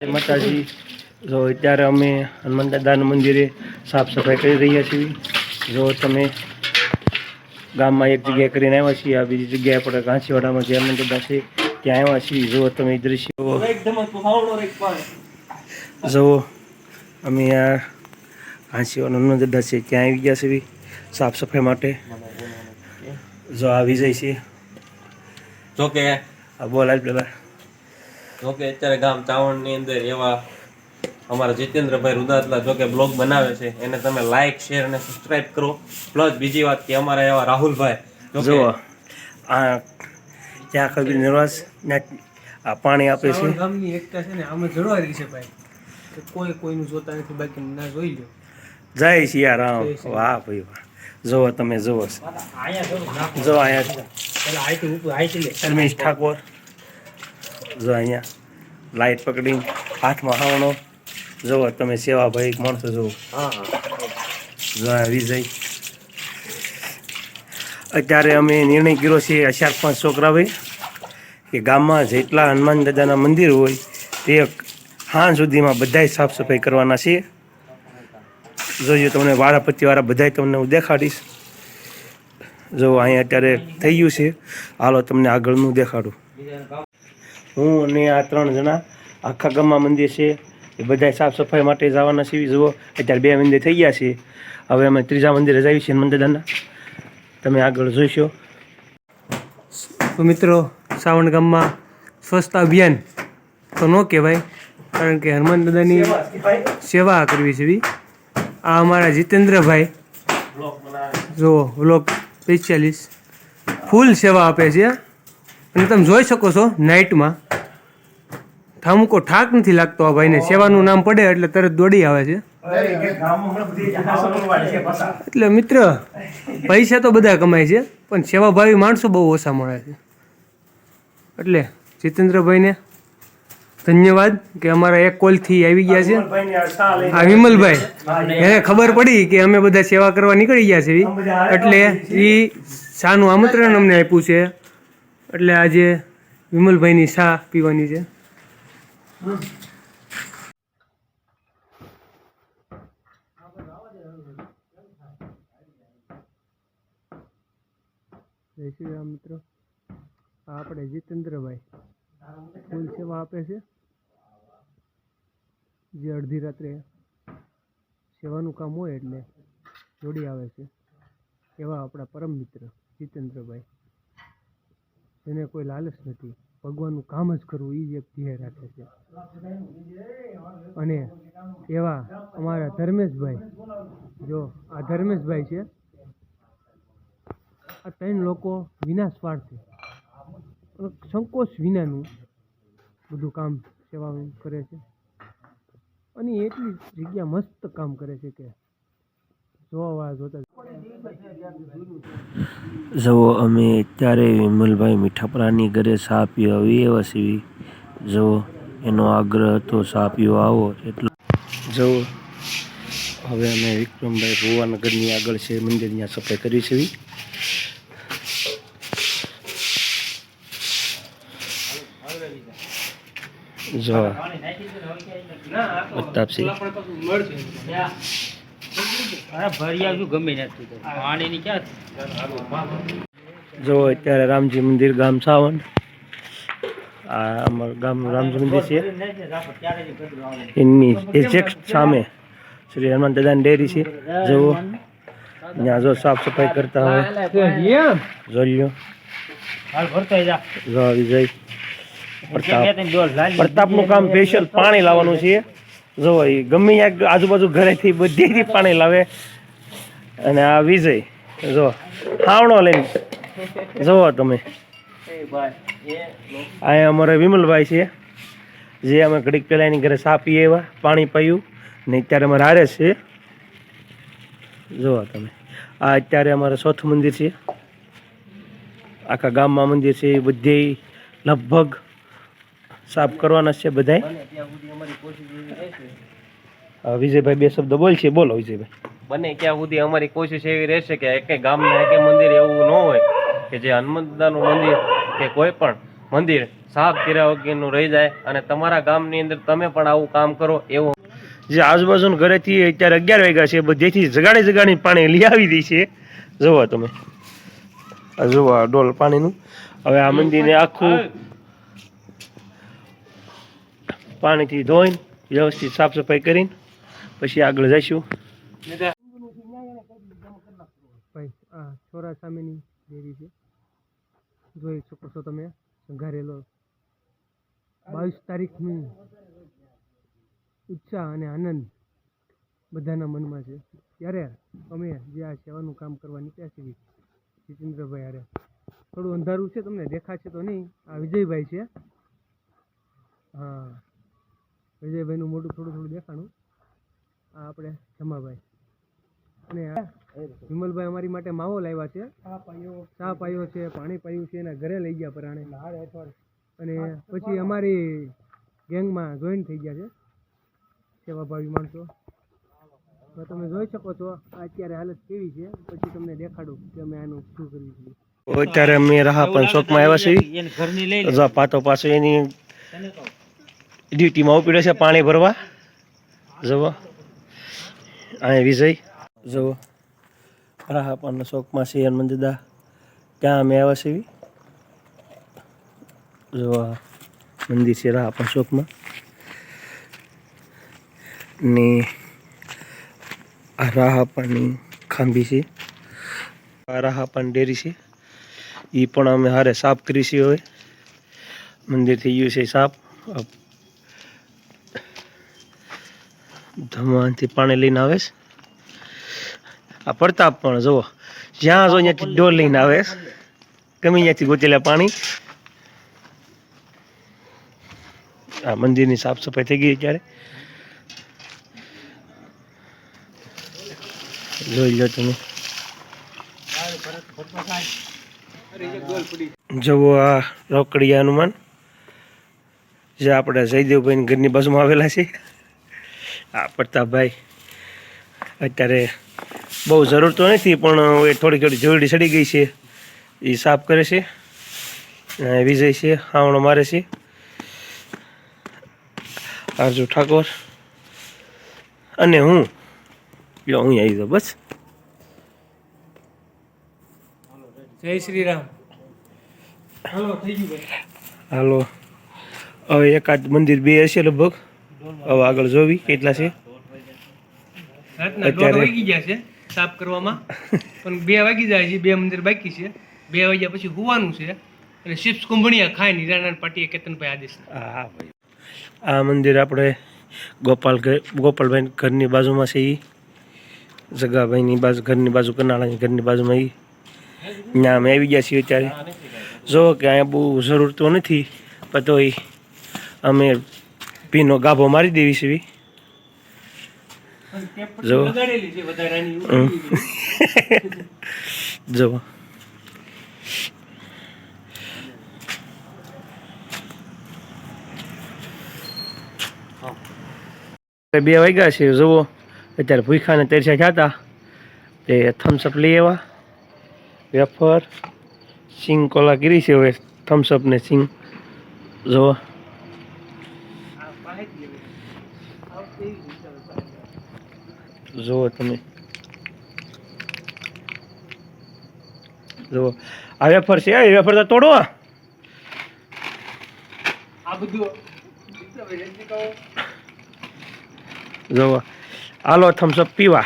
માતાજી. જો અત્યારે અમે હનુમાન દાદાના મંદિરે સાફ સફાઈ કરી રહ્યા છીએ. જો તમે ગામમાં એક જગ્યાએ કરીને આવ્યા છીએ આ બીજી જગ્યાએ આપણે ઘાંચીવાડામાં જે હનુમાન દાદા છે ત્યાં આવ્યા છીએ. જો તમે દ્રશ્યો જુઓ. અમે આ ઘાંચીવાડા હનુમાન દાદા છે ત્યાં આવી ગયા છે સાફ સફાઈ માટે. જો આ વિજય છે. જોકે આ બોલ આજ જોકે અત્યારે ગામ ચાવણની અંદર એવા અમારા જીતેન્દ્રભાઈ રુદાતલા જોકે બ્લોગ બનાવે છે એને તમે લાઈક શેર અને સબસ્ક્રાઇબ કરો. પ્લસ બીજી વાત કે અમારા એવા રાહુલભાઈ જુઓ આ ત્યાં કબીર નિવાસ આ પાણી આપે છે. ગામની એકતા છે ને આમાં જળવાઈ રહી છે ભાઈ. કે કોઈ કોઈનું જોતા નથી બાકી ના જોઈ લો જય સિયારામ. વાહ ભાઈ વાહ. જુઓ તમે જુઓ. જો અહીંયા ધર્મેશ ઠાકોર. જો અહીંયા લાઈટ પકડી હાથમાં હાવણો. જુઓ તમે સેવાભાઈ માણસો જુઓ જો વિજય. અત્યારે અમે નિર્ણય કર્યો છે ચાર પાંચ છોકરાઓએ કે ગામમાં જેટલા હનુમાન દાદાના મંદિર હોય તે હાં સુધીમાં બધાય સાફ સફાઈ કરવાના છે. જોજો તમને વારાપત્તીવાળા બધાય તમને હું દેખાડીશ. જો અહીંયા અત્યારે થઈ ગયું છે. હાલો તમને આગળનું દેખાડું. હું અને આ ત્રણ જણા આખા ગામમાં મંદિર છે. એ બધા સાફ સફાઈ માટે જવાના છીએ જુઓ અત્યારે બે મંદિર થઈ ગયા છે. હવે અમે ત્રીજા મંદિરે જઈએ છીએ મંદિરના તમે આગળ જોઈશો. તો મિત્રો સાવણ ગામમાં સ્વચ્છતા અભિયાન તો ન કહેવાય કારણ કે હનુમાન દાદાની સેવા કરવી છે આ અમારા જીતેન્દ્રભાઈ જો વ્લોગ સ્પેશિયાલિસ્ટ ફૂલ સેવા આપે છે અને તમે જોઈ શકો છો નાઇટમાં ઠામુકો ઠાક નથી લાગતો આ ભાઈને. સેવાનું નામ પડે એટલે તરત દોડી આવે છે. એટલે મિત્ર, પૈસા તો બધા કમાય છે, પણ સેવાભાવી માણસો બહુ ઓછા મળે છે. એટલે જીતેન્દ્રભાઈને ધન્યવાદ કે અમારા એક કોલથી આવી ગયા છે. આ વિમલભાઈ, એને ખબર પડી કે અમે બધા સેવા કરવા નીકળી ગયા છે એટલે એ શાનું આમંત્રણ અમને આપ્યું છે. એટલે આજે વિમલભાઈની શા પીવાની છે. જય શ્રી રામ મિત્રો. આપણે જીતેન્દ્રભાઈ. ફૂલ સેવા આપે છે. જે અડધી રાત્રે સેવાનું કામ હોય એટલે જોડી આવે છે. એવા આપણા પરમ મિત્ર જીતેન્દ્રભાઈ. જેને કોઈ લાલચ નથી. ભગવાનનું કામ જ કરવું એ જ એક ધ્યેય રાખે છે. અને એવા અમારા ધર્મેશભાઈ, જો આ ધર્મેશભાઈ છે, આ ત્રણ લોકો વિના સ્વાર્થે સંકોચ વિનાનું બધું કામ સેવાનું કરે છે. અને એટલી જગ્યા મસ્ત કામ કરે છે કે જોવા અમે અત્યારે વિમલભાઈ મીઠાપરાની ઘરે ચા પીવા આવી એવા સિવી. જવો એનો આગ્રહ હતો ચા પીવા આવો એટલો. જવો હવે અમે વિક્રમભાઈ ભુવાનગરની આગળ છે મંદિર ત્યાં સફાઈ કરી છે જવા પ્રતાપસિંહ અરે ભરી આવજો ગમે નથી પાણીની ક્યાં જો અત્યારે રામજી મંદિર ગામ સાવન. આ અમારું ગામ રામજી મંદિર છે. એમની એક્ઝેક્ટ સામે શ્રી હનુમાન દાદાની ડેરી છે. જુઓ ત્યાં જો સાફ સફાઈ કરતા હોય. ભરતો જા. વિજય પ્રતાપ પ્રતાપનું કામ સ્પેશિયલ પાણી લાવવાનું છે. જો એ ગમે આજુબાજુ ઘરેથી બધેથી પાણી લાવે. અને આ વિજય, જો, હાવણો લઈને જુઓ તમે. આ અમારે વિમલભાઈ છે, જે અમે ઘડીક પહેલાં એની ઘરે સા પીએ એવા પાણી પાયું, ને અત્યારે અમારે હારે છે. જુઓ તમે. આ અત્યારે અમારે ચોથું મંદિર છે. આખા ગામમાં મંદિર છે, એ બધે લગભગ સાફ કરવાના છે બધાય. વિજયભાઈ બે શબ્દ બોલ છે બોલો વિજયભાઈ. બને ક્યાં સુધી અમારી કોશિશ એવી રહેશે કે એક ગામના એક મંદિર એવું ન હોય કે જે હનુમંતદાનું મંદિર કે કોઈ પણ મંદિર સાફ કર્યા વગરનું રહી જાય અને તમારા ગામની અંદર તમે પણ આવું કામ કરો એવું જે આજુબાજુના ઘરેથી અત્યારે અગિયાર વાગ્યા છે બધેથી જગાડી જગાડી પાણી લઈ આવી દઈ છે. જુઓ તમે. જુઓ આ ડોલ પાણીનું. હવે આ મંદિરને આખું પાણીથી ધોઈને વ્યવસ્થિત સાફ સફાઈ કરીને પછી આગળ જઈશું. ભાઈ, આ છોરા સામેની ડેરી છે. જોઈ શકો છો તમે ઘરેલો બાવીસ તારીખની ઉત્સાહ અને આનંદ બધાના મનમાં છે. ત્યારે અમે જે આ સેવાનું કામ કરવા નીકળ્યા છીએ, જીતેન્દ્રભાઈ અરે થોડું અંધારું છે તમને, દેખાશે તો નહીં. આ વિજયભાઈ છે. હા. વિજયભાઈનું મોટું થોડું થોડું દેખાણું. આ આપણે જમાભાઈ અને વિમલભાઈ અમારી માટે માવો લાવ્યા છે. ચા પાયો. છે પાણી પાયું છે એના ઘરે લઈ ગયા પરાણે. અને પછી અમારી ગેંગમાં જોઈન થઈ ગયા છે. સેવાભાવી માણસો. તો તમે જોઈ શકો છો અત્યારે હાલત કેવી છે. પછી તમને દેખાડું કે અમે આનું શું કર્યું છે. અત્યારે અમે રાહા પણ શોખમાં આવ્યા છીએ. પાટો પાછો એની ડ્યુટીમાં ઉપડ્યો છે, પાણી ભરવા. જવો અહીંયા વિજય. જવો રાહાપાના ચોકમાં છે હનુમાન દાદા. ત્યાં અમે આવ્યા છીએ? જવો મંદિર છે રાહાપા ચોકમાં ને આ રાહાપાની ખાંભી છે. આ રાહાપાની ડેરી છે. એ પણ અમે હારે સાફ કરી છે હવે. મંદિર થઈ ગયું છે સાફ. ધમાનથી પાણી લઈને આવે છે. આ પ્રતાપ પણ જુઓ. જ્યાં જો અહીંયાથી ડોલ લઈને આવે છે, ગમે અહીંયાથી ગોતેલા પાણી. આ મંદિરની સાફ સફાઈ થઈ ગઈ અત્યારે જોઈ લો તમે. જવો આ રોકડી હનુમાન જે આપણે જયદેવભાઈ ઘરની બાજુમાં આવેલા છે. આ પ્રતાપભાઈ અત્યારે બહુ જરૂર તો નથી પણ એ થોડી થોડી જોડી સડી ગઈ છે. એ સાફ કરે છે વિજય છે હાવણો મારે છે. અર્જુ ઠાકોર અને હું. લો હું આવી જાઉં બસ. જય શ્રી રામ હાલો થઈ ગયું હાલો. હવે એકાદ મંદિર બે હશે લગભગ. હવે આગળ જોવી કેટલા છે. અત્યારે- વાગી ગયા છે સાફ કરવામાં. પણ બે વાગી જાય છે બે મંદિર બાકી છે. બે વાગ્યા પછી હોવાનું છે. અને શિપ્સ કુંભણિયા ખાય નિરાનંદ પાટીએ કેતનભાઈ આદેશ હા ભાઈ. આ મંદિર આપણે ગોપાલ ગોપાલભાઈ ઘરની બાજુમાં છે એ જગાભાઈની બાજુ ઘરની બાજુ કરનાળાની ઘરની બાજુમાં એ ત્યાં અમે આવી ગયા છીએ અત્યારે. જો કે અહીંયા બહુ જરૂર તો નથી પણ તોય અમે ભીનો ગાભો મારી દેવી છે જો. જો. બે વાગ્યા છે જુઓ. અત્યારે ભૂખાને તેરસા જતા તે થમ્સઅપ લઈ આવ્યા. વેફર સિંગ કોલા કરી છે હવે. થમ્સઅપ ને સિંગ. જુઓ. જુઓ તમે. જુઓ. આ વેફર છે એ વેફર તો તોડો. આ. બધું જુઓ. હાલો થમ્સઅપ પીવા.